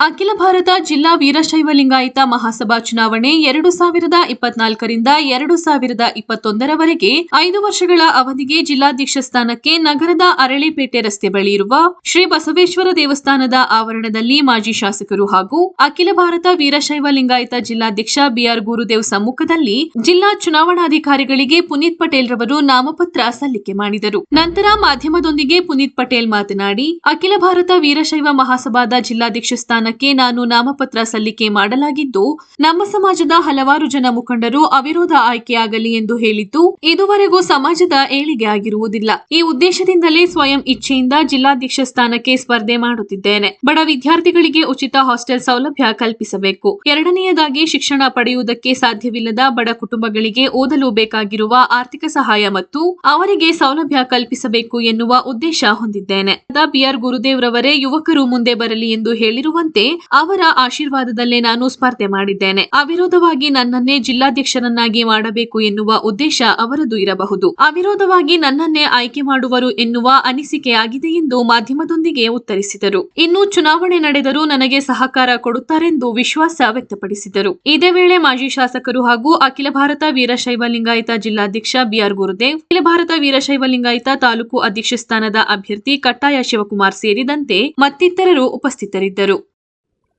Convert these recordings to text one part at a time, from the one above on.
ಅಖಿಲ ಭಾರತ ಜಿಲ್ಲಾ ವೀರಶೈವ ಲಿಂಗಾಯತ ಮಹಾಸಭಾ ಚುನಾವಣೆ ಎರಡು ಸಾವಿರದ ಇಪ್ಪತ್ನಾಲ್ಕರಿಂದ ಎರಡು ಸಾವಿರದ ಇಪ್ಪತ್ತೊಂದರವರೆಗೆ ಐದು ವರ್ಷಗಳ ಅವಧಿಗೆ ಜಿಲ್ಲಾಧ್ಯಕ್ಷ ಸ್ಥಾನಕ್ಕೆ ನಗರದ ಅರಳಿಪೇಟೆ ರಸ್ತೆ ಬಳಿ ಇರುವ ಶ್ರೀ ಬಸವೇಶ್ವರ ದೇವಸ್ಥಾನದ ಆವರಣದಲ್ಲಿ ಮಾಜಿ ಶಾಸಕರು ಹಾಗೂ ಅಖಿಲ ಭಾರತ ವೀರಶೈವ ಲಿಂಗಾಯತ ಜಿಲ್ಲಾಧ್ಯಕ್ಷ ಬಿಆರ್ ಗುರುದೇವ್ ಸಮ್ಮುಖದಲ್ಲಿ ಜಿಲ್ಲಾ ಚುನಾವಣಾಧಿಕಾರಿಗಳಿಗೆ ಪುನೀತ್ ಪಟೇಲ್ ರವರು ನಾಮಪತ್ರ ಸಲ್ಲಿಕೆ ಮಾಡಿದರು. ನಂತರ ಮಾಧ್ಯಮದೊಂದಿಗೆ ಪುನೀತ್ ಪಟೇಲ್ ಮಾತನಾಡಿ, ಅಖಿಲ ಭಾರತ ವೀರಶೈವ ಮಹಾಸಭಾದ ಜಿಲ್ಲಾಧ್ಯಕ್ಷ ಸ್ಥಾನಕ್ಕೆ ನಾನು ನಾಮಪತ್ರ ಸಲ್ಲಿಕೆ ಮಾಡಲಾಗಿದ್ದು, ನಮ್ಮ ಸಮಾಜದ ಹಲವಾರು ಜನ ಮುಖಂಡರು ಅವಿರೋಧ ಆಯ್ಕೆಯಾಗಲಿ ಎಂದು ಹೇಳಿದ್ದು, ಇದುವರೆಗೂ ಸಮಾಜದ ಏಳಿಗೆ ಆಗಿರುವುದಿಲ್ಲ. ಈ ಉದ್ದೇಶದಿಂದಲೇ ಸ್ವಯಂ ಇಚ್ಛೆಯಿಂದ ಜಿಲ್ಲಾಧ್ಯಕ್ಷ ಸ್ಥಾನಕ್ಕೆ ಸ್ಪರ್ಧೆ ಮಾಡುತ್ತಿದ್ದೇನೆ. ಬಡ ವಿದ್ಯಾರ್ಥಿಗಳಿಗೆ ಉಚಿತ ಹಾಸ್ಟೆಲ್ ಸೌಲಭ್ಯ ಕಲ್ಪಿಸಬೇಕು. ಎರಡನೆಯದಾಗಿ ಶಿಕ್ಷಣ ಪಡೆಯುವುದಕ್ಕೆ ಸಾಧ್ಯವಿಲ್ಲದ ಬಡ ಕುಟುಂಬಗಳಿಗೆ ಓದಲು ಬೇಕಾಗಿರುವ ಆರ್ಥಿಕ ಸಹಾಯ ಮತ್ತು ಅವರಿಗೆ ಸೌಲಭ್ಯ ಕಲ್ಪಿಸಬೇಕು ಎನ್ನುವ ಉದ್ದೇಶ ಹೊಂದಿದ್ದೇನೆ. ಬಿಆರ್ ಗುರುದೇವ್ ರವರೇ ಯುವಕರು ಮುಂದೆ ಬರಲಿ ಎಂದು ಹೇಳಿರುವಂತೆ ಅವರ ಆಶೀರ್ವಾದದಲ್ಲೇ ನಾನು ಸ್ಪರ್ಧೆ ಮಾಡಿದ್ದೇನೆ. ಅವಿರೋಧವಾಗಿ ನನ್ನನ್ನೇ ಜಿಲ್ಲಾಧ್ಯಕ್ಷರನ್ನಾಗಿ ಮಾಡಬೇಕು ಎನ್ನುವ ಉದ್ದೇಶ ಅವರದು ಇರಬಹುದು. ಅವಿರೋಧವಾಗಿ ನನ್ನನ್ನೇ ಆಯ್ಕೆ ಮಾಡುವರು ಎನ್ನುವ ಅನಿಸಿಕೆಯಾಗಿದೆ ಎಂದು ಮಾಧ್ಯಮದೊಂದಿಗೆ ಉತ್ತರಿಸಿದರು. ಇನ್ನು ಚುನಾವಣೆ ನಡೆದರೂ ನನಗೆ ಸಹಕಾರ ಕೊಡುತ್ತಾರೆಂದು ವಿಶ್ವಾಸ ವ್ಯಕ್ತಪಡಿಸಿದರು. ಇದೇ ವೇಳೆ ಮಾಜಿ ಶಾಸಕರು ಹಾಗೂ ಅಖಿಲ ಭಾರತ ವೀರಶೈವ ಲಿಂಗಾಯತ ಜಿಲ್ಲಾಧ್ಯಕ್ಷ ಬಿಆರ್ ಗುರುದೇವ್, ಅಖಿಲ ಭಾರತ ವೀರಶೈವ ಲಿಂಗಾಯತ ತಾಲೂಕು ಅಧ್ಯಕ್ಷ ಸ್ಥಾನದ ಅಭ್ಯರ್ಥಿ ಕಟ್ಟಾಯ ಶಿವಕುಮಾರ್ ಸೇರಿದಂತೆ ಮತ್ತಿತರರು ಉಪಸ್ಥಿತರಿದ್ದರು.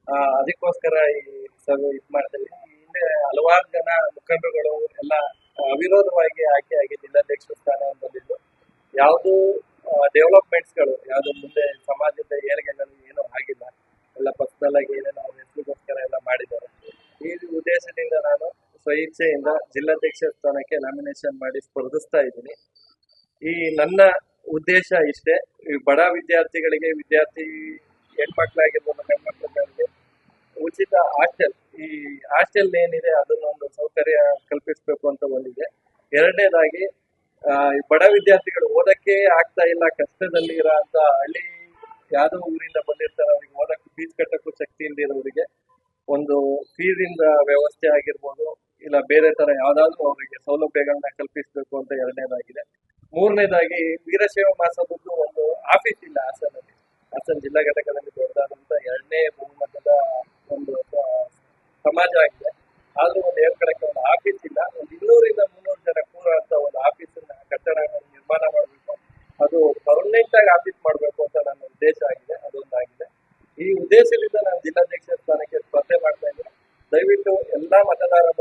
ಅದಕ್ಕೋಸ್ಕರ ಈ ಸಭೆ ಇದು ಮಾಡ್ತೀವಿ ಹಿಂದೆ ಹಲವಾರು ಜನ ಮುಖಂಡರುಗಳು ಎಲ್ಲ ಅವಿರೋಧವಾಗಿ ಆಯ್ಕೆ ಆಗಿ ಜಿಲ್ಲಾಧ್ಯಕ್ಷ ಸ್ಥಾನ ಬಂದಿದ್ದು. ಯಾವುದು ಡೆವಲಪ್ಮೆಂಟ್ಸ್ಗಳು ಯಾವುದು ಮುಂದೆ ಸಮಾಜದ ಏಳಿಗೆಗಳಲ್ಲಿ ಏನೂ ಆಗಿಲ್ಲ. ಎಲ್ಲ ಪರ್ಸನಲ್ ಆಗಿ ಏನೇನು ಅವ್ರ ಹೆಸರಿಗೋಸ್ಕರ ಎಲ್ಲ ಮಾಡಿದ್ದಾರೆ. ಈ ಉದ್ದೇಶದಿಂದ ನಾನು ಸ್ವಇಚ್ಛೆಯಿಂದ ಜಿಲ್ಲಾಧ್ಯಕ್ಷ ಸ್ಥಾನಕ್ಕೆ ನಾಮಿನೇಷನ್ ಮಾಡಿ ಸ್ಪರ್ಧಿಸ್ತಾ ಇದ್ದೀನಿ. ಈ ನನ್ನ ಉದ್ದೇಶ ಇಷ್ಟೇ. ಈ ಬಡ ವಿದ್ಯಾರ್ಥಿಗಳಿಗೆ ವಿದ್ಯಾರ್ಥಿ ಹೆಣ್ಮಕ್ಳಾಗಿರ್ಬೋದು ಗಂಡ್ಮಕ್ಳಿಗೆ ಹಾಸ್ಟೆಲ್ ಈ ಹಾಸ್ಟೆಲ್ ಏನಿದೆ ಅದನ್ನೊಂದು ಸೌಕರ್ಯ ಕಲ್ಪಿಸಬೇಕು ಅಂತ ಒಂದಿದೆ. ಎರಡನೇದಾಗಿ ಬಡ ವಿದ್ಯಾರ್ಥಿಗಳು ಓದಕ್ಕೆ ಆಗ್ತಾ ಇಲ್ಲ, ಕಷ್ಟದಲ್ಲಿ ಇರೋ ಅಂತ ಹಳ್ಳಿ ಯಾವ್ದೋ ಊರಿಂದ ಬಂದಿರ್ತಾರೆ, ಅವ್ರಿಗೆ ಓದಕ್ಕೆ ಫೀಸ್ ಕಟ್ಟಕ್ಕೂ ಶಕ್ತಿ ಇಲ್ದಿರೋರಿಗೆ ಒಂದು ಫೀಸಿಂದ ವ್ಯವಸ್ಥೆ ಆಗಿರ್ಬೋದು, ಇಲ್ಲ ಬೇರೆ ತರ ಯಾವ್ದಾದ್ರು ಅವರಿಗೆ ಸೌಲಭ್ಯಗಳನ್ನ ಕಲ್ಪಿಸಬೇಕು ಅಂತ ಎರಡನೇದಾಗಿದೆ. ಮೂರನೇದಾಗಿ, ವೀರಶೈವ ಮಾಸದ್ದು ಒಂದು ಆಫೀಸ್ ಇಲ್ಲ ಹಾಸನಲ್ಲಿ. ಹಾಸನ ಜಿಲ್ಲಾ ಘಟಕದಲ್ಲಿ ದೊಡ್ಡದಾದಂತ ಎರಡನೇ ಬಹುಮತದ ಒಂದು ಸಮಾಜ ಆಗಿದೆ. ಆದ್ರೂ ಒಂದು ಏರ್ಕಡಕ್ಕೆ ಒಂದು ಆಫೀಸ್ ಇಲ್ಲ. ಒಂದು ಇನ್ನೂರಿಂದ ಮುನ್ನೂರು ಜನ ಕೂರುವಂತ ಒಂದು ಆಫೀಸ್ ಕಟ್ಟಡ ನಿರ್ಮಾಣ ಮಾಡಬೇಕು. ಅದು ಪರ್ಮನೆಂಟ್ ಆಗಿ ಆಫೀಸ್ ಮಾಡಬೇಕು ಅಂತ ನನ್ನ ಉದ್ದೇಶ ಆಗಿದೆ. ಅದೊಂದಾಗಿದೆ ಈ ಉದ್ದೇಶದಿಂದ ನಾನು ಜಿಲ್ಲಾಧ್ಯಕ್ಷ ಸ್ಥಾನಕ್ಕೆ ಸ್ಪರ್ಧೆ ಮಾಡ್ತಾ ಇದ್ದೀನಿ. ದಯವಿಟ್ಟು ಎಲ್ಲಾ ಮತದಾರರು